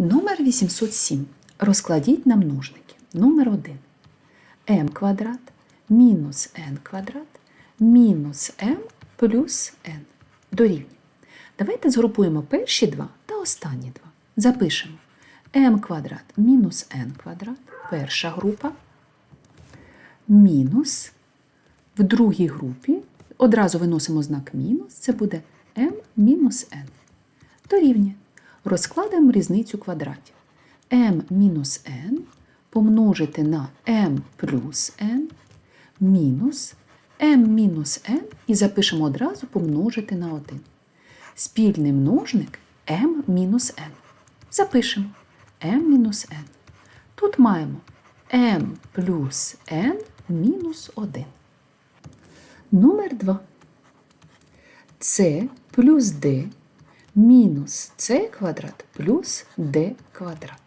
Номер 807. Розкладіть на множники. Номер 1. m квадрат мінус n квадрат мінус m плюс n дорівнює. Давайте згрупуємо перші два та останні два. Запишемо m квадрат мінус n квадрат, перша група, мінус в другій групі одразу виносимо знак мінус, це буде m мінус n. Дорівнює. Розкладаємо різницю квадратів. m мінус n помножити на m плюс n мінус m мінус n і запишемо одразу помножити на 1. Спільний множник m мінус n. Запишемо m мінус n. Тут маємо m плюс n мінус 1. Номер 2. С плюс d мінус c квадрат плюс d квадрат.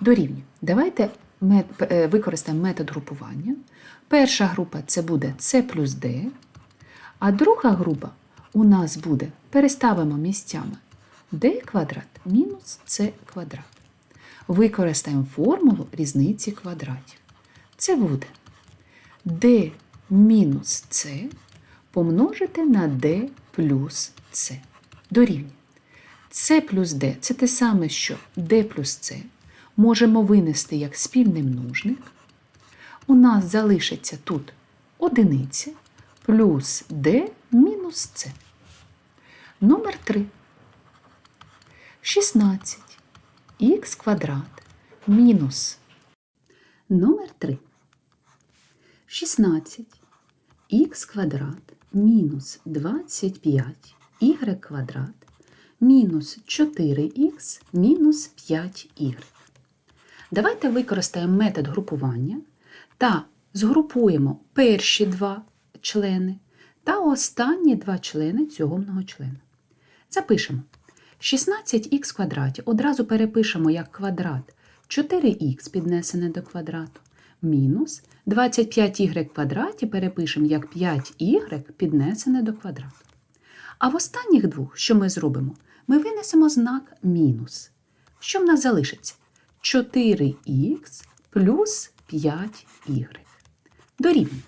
Дорівнює. Давайте е, використаємо метод групування. Перша група це буде c плюс d, а друга група у нас буде, переставимо місцями d квадрат мінус c квадрат. Використаємо формулу різниці квадратів. Це буде d мінус c помножити на d плюс c. Дорівнює. C плюс d це те саме, що d плюс c. Можемо винести як спільний множник. У нас залишиться тут одиниця плюс d мінус c. Номер 3. 16 х квадрат мінус. Номер 3. 16 х квадрат мінус 25 y квадрат мінус 4х мінус 5y. Давайте використаємо метод групування та згрупуємо перші два члени та останні два члени цього многочлена. Запишемо 16х квадраті одразу перепишемо як квадрат 4х піднесене до квадрату мінус 25y квадраті перепишемо як 5y піднесене до квадрату. А в останніх двох, що ми зробимо, ми винесемо знак мінус. Що в нас залишиться? 4х плюс 5y. Дорівнює.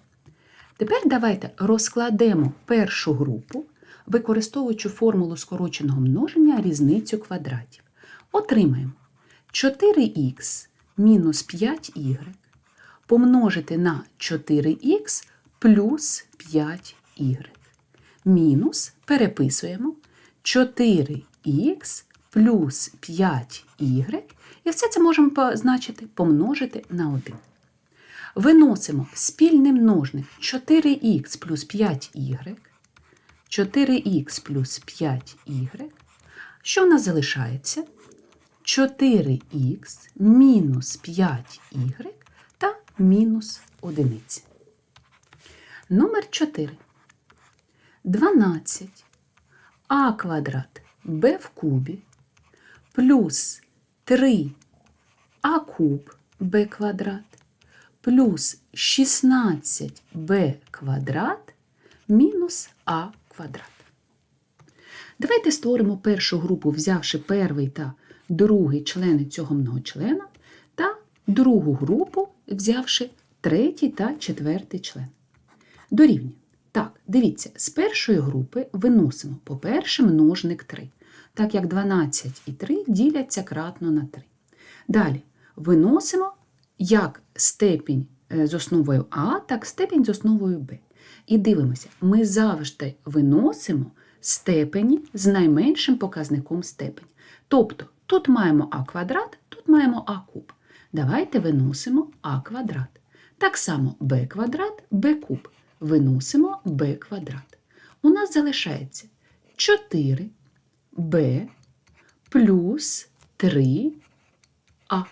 Тепер давайте розкладемо першу групу, використовуючи формулу скороченого множення різницю квадратів. Отримаємо 4х мінус 5y помножити на 4х плюс 5y. Мінус переписуємо 4х плюс 5y, і все це можемо позначити помножити на 1. Виносимо спільний множник 4х плюс 5y, 4х плюс 5y. Що в нас залишається? 4х мінус 5y та мінус 1. Номер 4. 12 а квадрат b в кубі плюс 3 а куб b квадрат плюс 16b квадрат мінус а квадрат. Давайте створимо першу групу, взявши перший та другий члени цього многочлена, та другу групу, взявши третій та четвертий член. Дорівнює. Так, дивіться, з першої групи виносимо, по-перше, множник 3, так як 12 і 3 діляться кратно на 3. Далі виносимо як степінь е, з основою А, так степінь з основою Б. І дивимося, ми завжди виносимо степені з найменшим показником степені. Тобто тут маємо А квадрат, тут маємо А куб. Давайте виносимо А квадрат. Так само Б квадрат, Б куб. Виносимо b квадрат. У нас залишається 4b плюс 3а.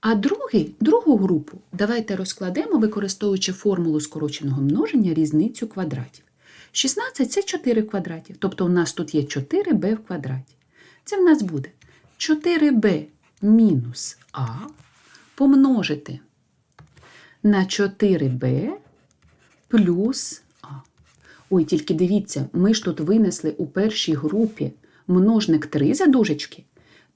А другий, другу групу давайте розкладемо, використовуючи формулу скороченого множення різницю квадратів. 16 це 4 квадратів, тобто у нас тут є 4b в квадраті. Це в нас буде 4b мінус а помножити на 4b плюс А. Ой, тільки дивіться, ми ж тут винесли у першій групі множник 3 за дужечки,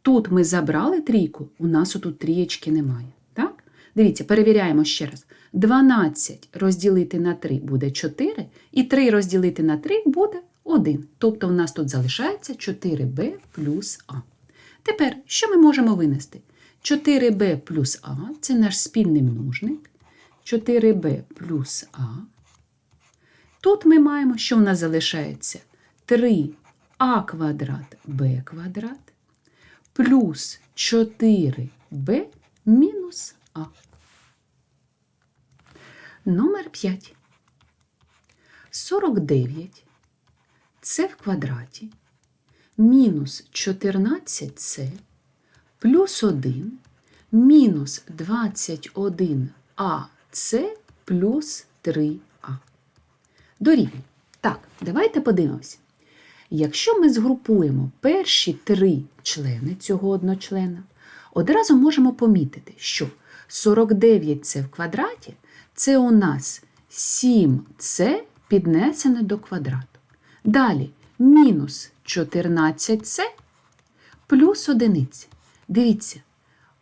Тут ми забрали трійку, у нас отут трієчки немає. Так? Дивіться, перевіряємо ще раз. 12 розділити на 3 буде 4, і 3 розділити на 3 буде 1. Тобто у нас тут залишається 4b плюс а. Тепер, що ми можемо винести? 4b плюс а це наш спільний множник. 4b плюс а. Тут ми маємо, що в нас залишається 3а квадрат b квадрат плюс 4b мінус а. Номер 5. 49 це в квадраті мінус 14c плюс 1 мінус 21ac плюс 3а. Дорівнює. Так, давайте подивимося. Якщо ми згрупуємо перші три члени цього одночлена, одразу можемо помітити, що 49 це в квадраті це у нас 7c піднесене до квадрату. Далі мінус 14c плюс одиниця. Дивіться,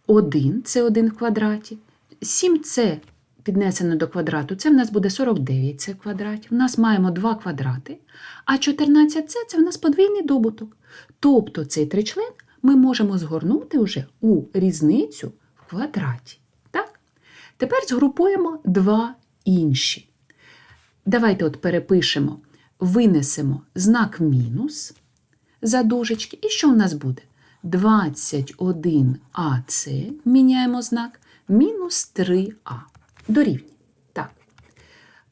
1 це 1 в квадраті, 7c піднесено до квадрату, це в нас буде 49 це в. У нас маємо 2 квадрати, а 14c це в нас подвійний добуток. Тобто цей тричлен ми можемо згорнути вже у різницю в квадраті. Так? Тепер згрупуємо два інші. Давайте от перепишемо, винесемо знак мінус за дужечки. І що в нас буде? 21АЦ, міняємо знак, мінус 3А. Дорівнює. Так.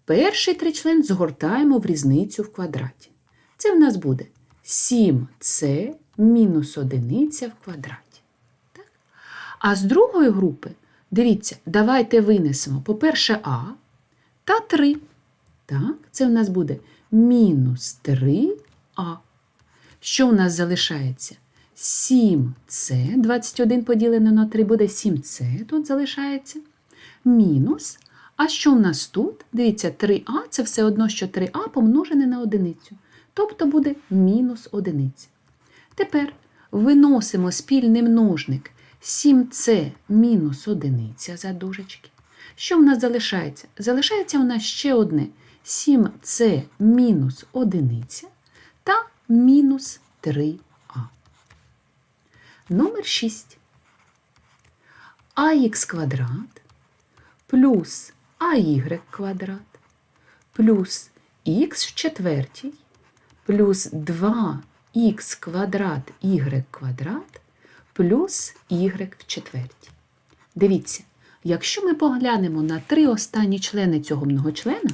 Перший тричлен згортаємо в різницю в квадраті. Це в нас буде 7С мінус одиниця в квадраті. Так? А з другої групи, дивіться, давайте винесемо, по-перше, А та 3. Так, це в нас буде мінус 3А. Що у нас залишається? 7С, 21 поділено на 3 буде 7С, тут залишається. Мінус. А що у нас тут? Дивіться, 3А це все одно, що 3А помножене на одиницю. Тобто буде мінус одиниця. Тепер виносимо спільний множник 7С мінус одиниця за дужечки. Що в нас залишається? Залишається у нас ще одне 7С мінус одиниця та мінус 3а. Номер 6. АХ квадрат плюс АY квадрат плюс х четвертій плюс 2х квадрат y квадрат плюс y в четвертій. Дивіться, якщо ми поглянемо на три останні члени цього многочлена,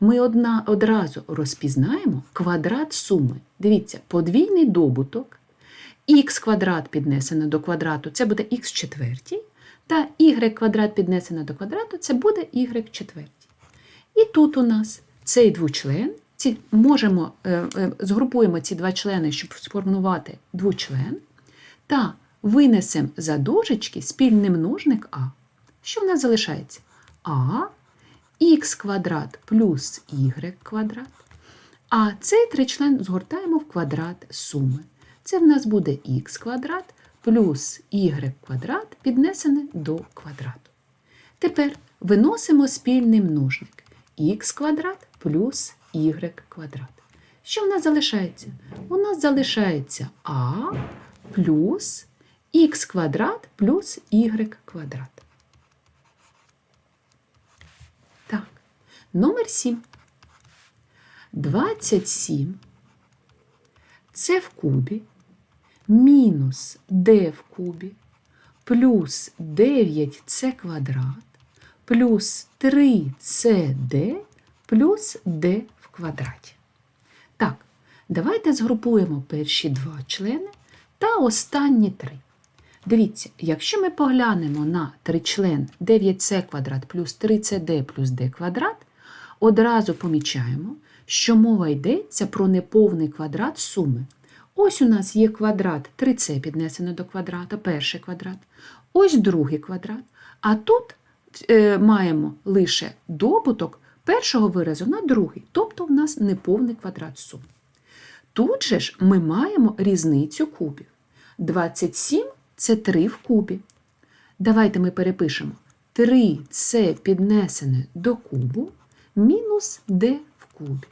ми одна, одразу розпізнаємо квадрат суми. Дивіться, подвійний добуток, х квадрат піднесено до квадрату це буде х четвертій, та y квадрат піднесено до квадрату це буде y четвертій. І тут у нас цей двочлен, ці, можемо, е, е, згрупуємо ці два члени, щоб сформувати двочлен, та винесемо за дужечки спільний множник а. Що в нас залишається? А х квадрат плюс y квадрат. А цей тричлен згортаємо в квадрат суми. Це в нас буде х квадрат плюс y квадрат піднесене до квадрату. Тепер виносимо спільний множник х квадрат плюс y квадрат. Що в нас залишається? У нас залишається а плюс х квадрат плюс y квадрат. Так, номер 7. 27 це в кубі мінус d в кубі плюс 9c квадрат плюс 3cd плюс d в квадраті. Так, давайте згрупуємо перші два члени та останні три. Дивіться, якщо ми поглянемо на тричлен 9c квадрат плюс 3cd плюс d квадрат, одразу помічаємо, що мова йдеться про неповний квадрат суми. Ось у нас є квадрат 3c піднесено до квадрата, перший квадрат, ось другий квадрат. А тут е, маємо лише добуток першого виразу на другий, тобто в нас неповний квадрат суми. Тут же ж ми маємо різницю кубів. 27 це 3 в кубі. Давайте ми перепишемо 3 це піднесене до кубу мінус d в кубі.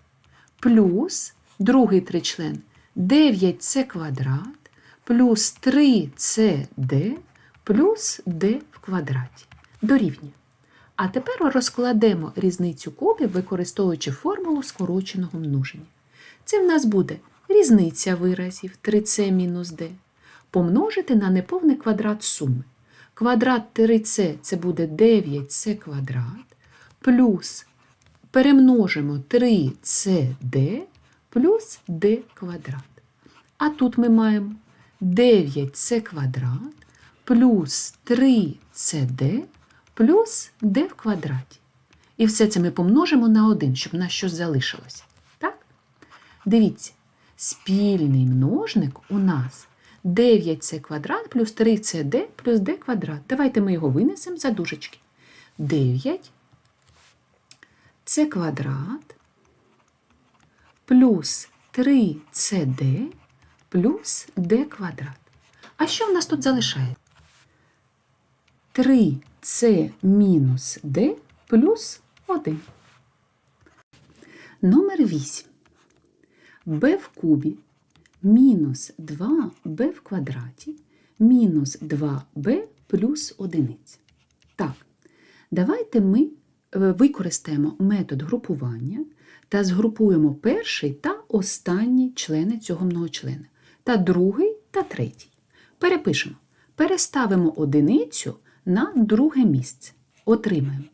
Плюс другий тричлен 9 це квадрат, плюс 3 це d, плюс d в квадраті. Дорівнює. А тепер розкладемо різницю кубів, використовуючи формулу скороченого множення. Це в нас буде різниця виразів 3c мінус d помножити на неповний квадрат суми. Квадрат 3c це буде 9c квадрат, плюс перемножимо 3cd плюс d квадрат. А тут ми маємо 9c квадрат плюс 3cd плюс d в квадраті. І все це ми помножимо на 1, щоб нас щось залишилося. Так? Дивіться, спільний множник у нас 9c квадрат плюс 3cd плюс d квадрат. Давайте ми його винесемо за дужечки. 9 c квадрат плюс 3cd плюс d квадрат. А що в нас тут залишається? 3c мінус d плюс 1. Номер 8. b в кубі мінус 2b в квадраті мінус 2b плюс 1. Так, давайте ми е, використаємо метод групування та згрупуємо перший та останній члени цього многочлена, та другий та третій. Перепишемо. Переставимо одиницю на друге місце. Отримаємо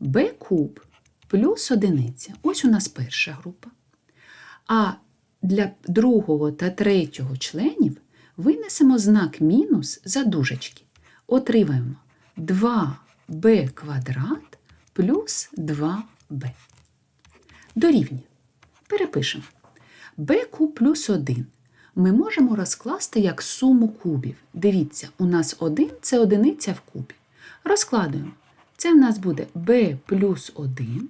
b куб плюс одиниця. Ось у нас перша група. А для другого та третього членів винесемо знак мінус за дужечки. Отримаємо 2b квадрат плюс 2b. Дорівнює. Перепишемо. b куб плюс 1 ми можемо розкласти як суму кубів. Дивіться, у нас 1 це одиниця в кубі. Розкладуємо. Це в нас буде b плюс 1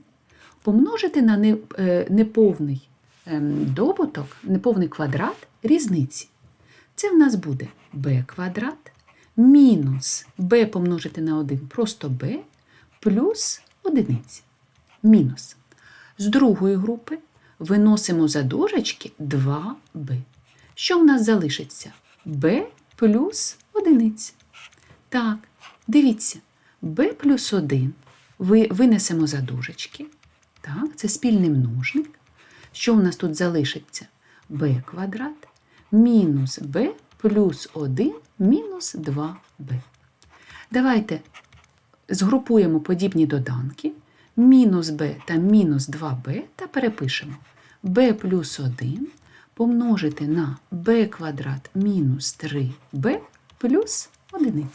помножити на е, неповний ем, добуток, неповний квадрат різниці. Це в нас буде b квадрат мінус b помножити на 1 просто b плюс одиниці. Мінус. З другої групи виносимо за дужечки 2b. Що в нас залишиться? b плюс одиниця. Так, дивіться, b плюс 1 ви винесемо за дужечки. Так, це спільний множник. Що у нас тут залишиться? b квадрат мінус b плюс 1 мінус 2b. Давайте згрупуємо подібні доданки. Мінус b та мінус 2b та перепишемо b плюс 1 помножити на b квадрат мінус 3b плюс 1.